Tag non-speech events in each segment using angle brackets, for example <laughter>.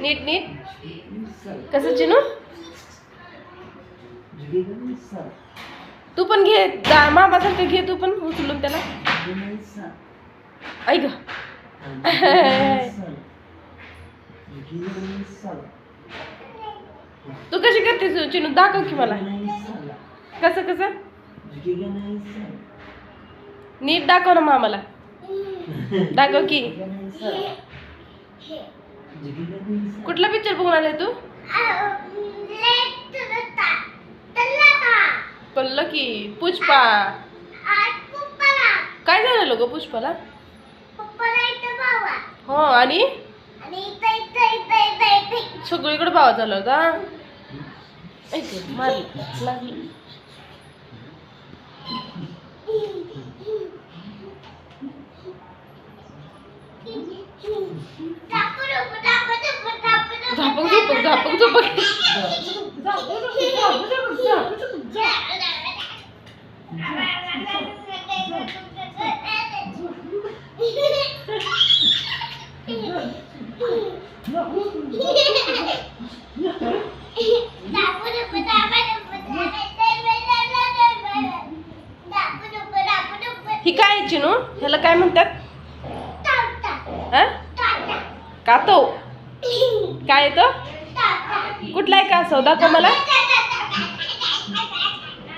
नीट नीट. कसं चिनू? तू पण घे जा मामासारखं घे तू पण उचलून त्याला. ऐक तू कशी करते चिनू? दाखव की मला. कसं कसं? नीट दाखव ना मामाला. दाखव की. कुठला पिक्चर बघून आले तू? पल्ल की पुष्पा. काय झालं लोक पुष्पाला? हो आणि? सगळीकडे भाव झाला होता. ऐक लागली <laughs> झापक झोपक झापक झोपक ही काय आहे, नो ह्याला काय म्हणतात हा कातो? काय येतो? कुठला आहे कासव? दाखव मला.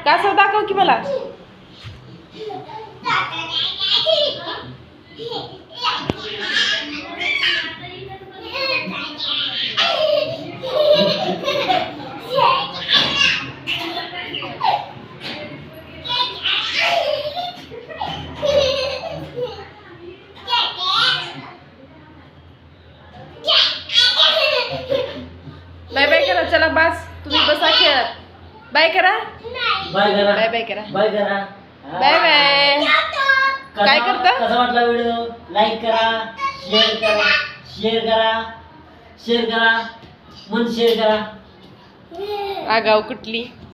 कासव दाखव की मला. बाय बाय करा चला बस. तुम्ही बसा खेळत. बाय करा. बाय करा. बाय बाय करा. बाय करा. Bye bye. काय करता? कसा वाटला व्हिडिओ? लाईक करा शेअर करा शेअर करा शेअर करा. मन शेअर करा. आगाव कुठली?